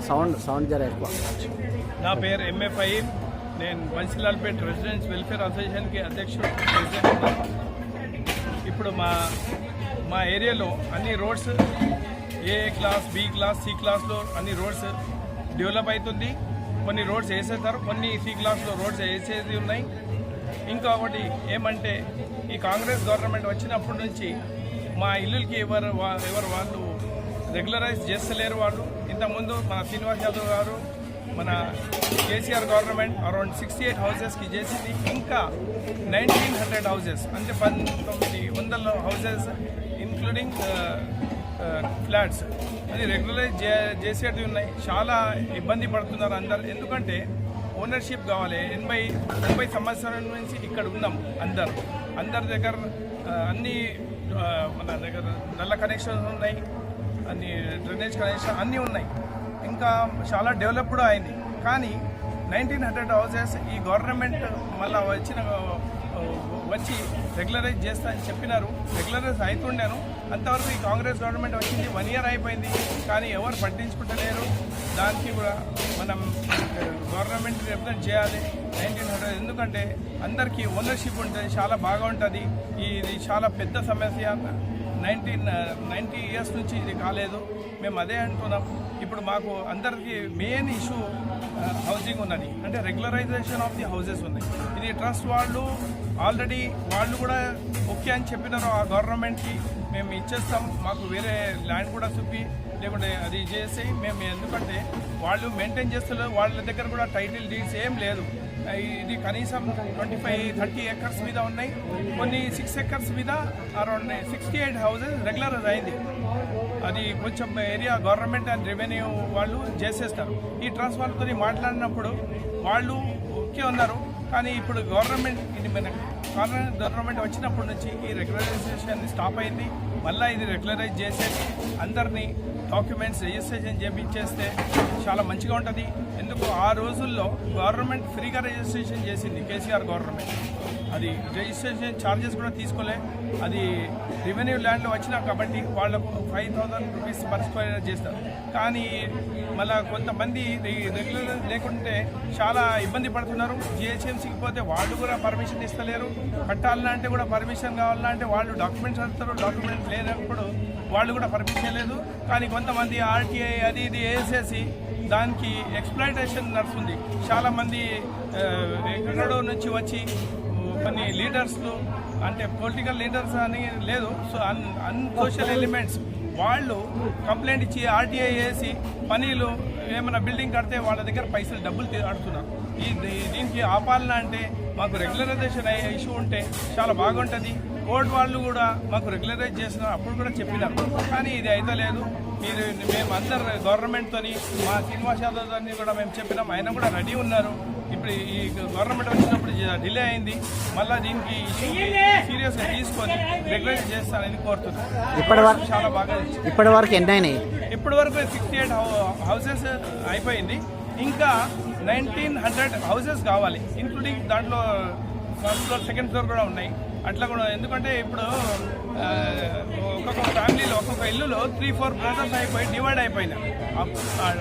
Sound sound జర ఎక్కువ. నా పేరు ఎంఏ ఫైవ్ నేను బన్సిలాల్పేట్ రెసిడెన్స్ వెల్ఫేర్ అసోసియేషన్కి అధ్యక్షుడు ఇప్పుడు మా మా ఏరియాలో అన్ని roads A class B class C క్లాస్లో అన్ని రోడ్స్ డెవలప్ అవుతుంది కొన్ని రోడ్స్ వేసేస్తారు కొన్ని సి క్లాస్లో రోడ్స్ వేసేది ఉన్నాయి. ఇంకా ఒకటి ఏమంటే ఈ కాంగ్రెస్ గవర్నమెంట్ వచ్చినప్పటి నుంచి మా ఇల్లులకి ఎవరు వా- ఎవరు వాళ్ళు రెగ్యులరైజ్ చేస్తలేరు వాళ్ళు. ఇంతకుముందు మన శ్రీనివాస్ యాదవ్ గారు మన KCR government around sixty eight హౌసెస్కి చేసింది. ఇంకా నైన్టీన్ హండ్రెడ్ హౌసెస్ అంటే పంతొమ్మిది వందల houses including flats uh, uh, అది రెగ్యులరైజ్ చే చేసేటివి ఉన్నాయి. చాలా ఇబ్బంది పడుతున్నారు అందరు. ఎందుకంటే ఓనర్షిప్ కావాలి. ఎనభై ఎనభై సంవత్సరాల నుంచి ఇక్కడ ఉన్నాం అందరు. అందరి దగ్గర uh, అన్ని మన దగ్గర నల్ల కనెక్షన్స్ ఉన్నాయి. అన్ని డ్రైనేజ్ కనెక్షన్ అన్నీ ఉన్నాయి. ఇంకా చాలా డెవలప్ కూడా అయింది. కానీ నైన్టీన్ హండ్రెడ్ హౌసెస్ ఈ గవర్నమెంట్ మళ్ళీ వచ్చిన వచ్చి రెగ్యులరైజ్ చేస్తా అని చెప్పినారు. రెగ్యులరైజ్ అవుతుండాను అంతవరకు ఈ కాంగ్రెస్ గవర్నమెంట్ వచ్చింది. వన్ ఇయర్ అయిపోయింది. కానీ ఎవరు పట్టించుకుంటలేరు. దానికి కూడా మనం గవర్నమెంట్ రిప్రజెంట్ చేయాలి. నైన్టీన్ హండ్రెడ్ ఎందుకంటే అందరికీ ఓనర్షిప్ ఉంటుంది. చాలా బాగా ఉంటుంది ఇది చాలా పెద్ద సమస్య. నైన్టీన్ నైంటీ ఇయర్స్ నుంచి ఇది కాలేదు. మేము అదే అంటున్నాం. ఇప్పుడు మాకు అందరికీ మెయిన్ ఇష్యూ హౌసింగ్ ఉన్నది. అంటే రెగ్యులరైజేషన్ ఆఫ్ ది హౌసెస్ ఉన్నాయి. ఇది ట్రస్ట్ వాళ్ళు ఆల్రెడీ వాళ్ళు కూడా ఓకే అని చెప్పినారు. ఆ గవర్నమెంట్కి మేము ఇచ్చేస్తాం. మాకు వేరే ల్యాండ్ కూడా చూపి లేకుంటే అది చేసి మేము ఎందుకంటే వాళ్ళు మెయింటైన్ చేస్తున్నారు వాళ్ళ దగ్గర కూడా టైటిల్ డీడ్స్ ఏం లేదు. ఇది కనీసం ట్వంటీ ఫైవ్ థర్టీ ఎకర్స్ మీద ఉన్నాయి. కొన్ని సిక్స్ ఎకర్స్ మీద around sixty eight houses regular అయింది. అది కొంచెం ఏరియా గవర్నమెంట్ అండ్ రెవెన్యూ వాళ్ళు చేసేస్తారు. ఈ ట్రాన్స్ఫార్మర్తో మాట్లాడినప్పుడు వాళ్ళు ఓకే ఉన్నారు కానీ ఇప్పుడు గవర్నమెంట్ ఇది మన కాంగ్రెస్ గవర్నమెంట్ వచ్చినప్పటి నుంచి ఈ రెగ్యులరైజేషన్ స్టాప్ అయింది. మళ్ళీ ఇది రెగ్యులరైజ్ చేసేసి అందరినీ డాక్యుమెంట్స్ రిజిస్ట్రేషన్ చేపించేస్తే చాలా మంచిగా ఉంటుంది. ఎందుకు? ఆ రోజుల్లో గవర్నమెంట్ ఫ్రీగా రిజిస్ట్రేషన్ చేసింది కేసీఆర్ గవర్నమెంట్. అది రిజిస్ట్రేషన్ ఛార్జెస్ కూడా తీసుకోలే. అది రెవెన్యూ ల్యాండ్లో వచ్చినా కాబట్టి వాళ్ళకు five thousand rupees per square చేస్తారు. కానీ మళ్ళీ కొంతమంది రెగ్యులర్ లేకుంటే చాలా ఇబ్బంది పడుతున్నారు. జిహెచ్ఎంసీకి పోతే వాళ్ళు కూడా పర్మిషన్ ఇస్తలేరు. కట్టాలన్నా అంటే కూడా పర్మిషన్ కావాలన్నా అంటే వాళ్ళు డాక్యుమెంట్స్ అడుగుతారు డాక్యుమెంట్స్ లేనప్పుడు వాళ్ళు కూడా పర్మిషన్ లేదు కానీ కొంతమంది ఆర్టీఐ అది ఇది వేసేసి దానికి ఎక్స్ప్లాయిటేషన్ నడుస్తుంది. చాలామంది ఎక్కడో నుంచి వచ్చి కొన్ని లీడర్స్లు అంటే పొలిటికల్ లీడర్స్ అని లేదు. So un un social elements వాళ్ళు కంప్లైంట్ ఇచ్చి ఆర్టీఐ వేసి పనీలు ఏమైనా బిల్డింగ్ కడితే వాళ్ళ దగ్గర పైసలు డబ్బులు తీ- ఈ దీనికి ఆపాలన అంటే మాకు రెగ్యులరైజేషన్ అయ్యే ఇష్యూ ఉంటే చాలా బాగుంటుంది. కోర్టు వాళ్ళు కూడా మాకు రెగ్యులరైజ్ చేసిన అప్పుడు కూడా చెప్పినారు కానీ ఇది అయితే లేదు. మీరు మేము అందరు గవర్నమెంట్తోని మా శ్రీనివాస్ యాదవ్ గారిని కూడా మేము చెప్పినాం. ఆయన కూడా రెడీ ఉన్నారు. ఇప్పుడు ఈ గవర్నమెంట్ వచ్చినప్పుడు డిలే అయింది. మళ్ళీ దీనికి సీరియస్గా తీసుకొని రెగ్యులైజ్ చేస్తానని కోరుతున్నాను ఇప్పటి వరకు చాలా బాగా. ఇప్పటి వరకు ఎన్ని అయినాయి? ఇప్పటి వరకు సిక్స్టీ ఎయిట్ హౌసెస్ అయిపోయింది. ఇంకా నైన్టీన్ హండ్రెడ్ హౌసెస్ కావాలి. ఇంక్లూడింగ్ దాంట్లో ఫస్ట్ ఫ్లోర్ సెకండ్ ఫ్లోర్ కూడా ఉన్నాయి. అట్లా కూడా ఎందుకంటే ఇప్పుడు ఒక్కొక్క ఫ్యామిలీలో ఒక్కొక్క ఇల్లులో త్రీ ఫోర్ బ్రదర్స్ అయిపోయి డివైడ్ అయిపోయినారు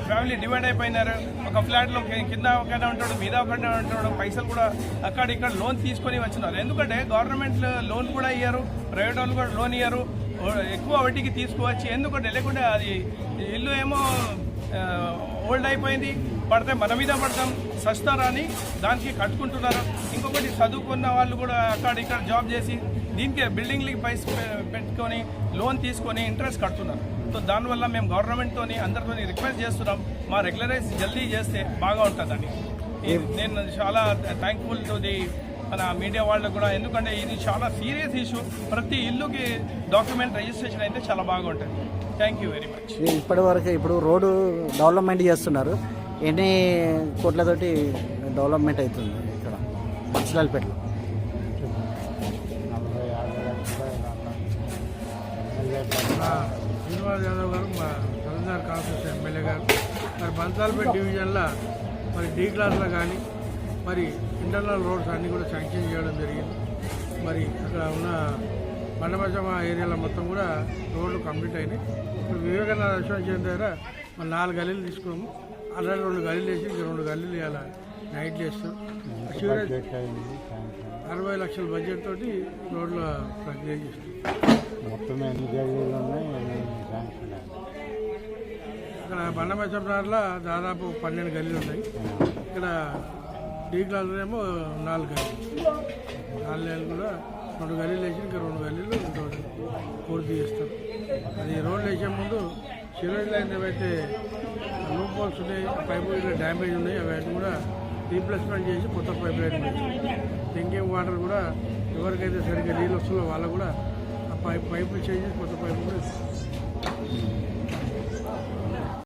ఫ్యామిలీ డివైడ్ అయిపోయినారు. ఒక ఫ్లాట్లో కింద ఒకటే ఉంటాడు మీద ఒకటే ఉంటాడు. పైసలు కూడా అక్కడ ఇక్కడ లోన్ తీసుకొని వచ్చినారు. ఎందుకంటే గవర్నమెంట్ లోన్ కూడా ఇయ్యారు ప్రైవేట్ వాళ్ళు కూడా లోన్ ఇయ్యారు. ఎక్కువ వడ్డీకి తీసుకువచ్చి ఎందుకంటే లేకుంటే అది ఇల్లు ఏమో ఓల్డ్ అయిపోయింది. పడితే మన మీద పడతాం సస్తారా అని దానికి కట్టుకుంటున్నారు. ఇంకొకటి చదువుకున్న వాళ్ళు కూడా అక్కడ ఇక్కడ జాబ్ చేసి దీనికి బిల్డింగ్లకి పైస పెట్టుకొని లోన్ తీసుకొని ఇంట్రెస్ట్ కడుతున్నారు. సో దానివల్ల మేము గవర్నమెంట్తో అందరితో రిక్వెస్ట్ చేస్తున్నాం. మా రెగ్యులరైజ్ జల్దీ చేస్తే బాగా ఉంటుందని. నేను చాలా థ్యాంక్ఫుల్ టు ది మన మీడియా వాళ్ళకు కూడా ఎందుకంటే ఇది చాలా సీరియస్ ఇష్యూ ప్రతి ఇల్లుకి డాక్యుమెంట్ రిజిస్ట్రేషన్ అయితే చాలా బాగుంటుంది. థ్యాంక్ యూ వెరీ మచ్ ఇది ఇప్పటి వరకు ఇప్పుడు రోడ్డు డెవలప్మెంట్ చేస్తున్నారు. ఎన్ని కోట్లతోటి డెవలప్మెంట్ అవుతుంది ఇక్కడ? మత్స్యలాల్పేటలో శ్రీనివాస్ యాదవ్ గారు మా తెలంగాణ కాంగ్రెస్ ఎమ్మెల్యే గారు. మరి బంతాల్పేట డివిజన్లో మరి డీ క్లాస్లో కానీ మరి ఇంటర్నల్ రోడ్స్ అన్నీ కూడా శాంక్షన్ చేయడం జరిగింది. మరి అక్కడ ఉన్న మండపశమ ఏరియాలో మొత్తం కూడా రోడ్లు కంప్లీట్ అయినాయి. ఇప్పుడు వివేకానంద అసోసియేషన్ దగ్గర మరి నాలుగు గల్లీలు తీసుకున్నాము. ఆల్రెడీ రెండు గల్లీలు వేసి ఇంకా రెండు గల్లీలు ఇలా నైట్లు వేస్తాం చివరి అరవై లక్షల బడ్జెట్ తోటి రోడ్ల ప్రక్రియ చేస్తాం మొత్తం ఎన్ని ఉన్నాయి ఇక్కడ బండమేశ్వరంలో దాదాపు పన్నెండు గల్లీలు ఉన్నాయి. ఇక్కడ డీ క్లాస్ ఏమో నాలుగు గల్లీలు. నాలుగు గల్లీలు కూడా రెండు గల్లీలు వేసి ఇంకా రెండు గల్లీలు ఇంకోటి పూర్తి చేస్తారు అది రోడ్లు వేసే ముందు సివరేజ్ లైన్ ఏవైతే లూప్ హోల్స్ ఉన్నాయి ఆ పైపు ఇలా డ్యామేజ్ ఉన్నాయి అవన్నీ కూడా రీప్లేస్మెంట్ చేసి కొత్త pipe line thinking drinking water కూడా ఎవరికైతే సరిగ్గా నీళ్ళు వస్తుందో వాళ్ళకు కూడా ఆ పైప్ పైపులు చేంజ్ చేసి కొత్త పైపు కూడా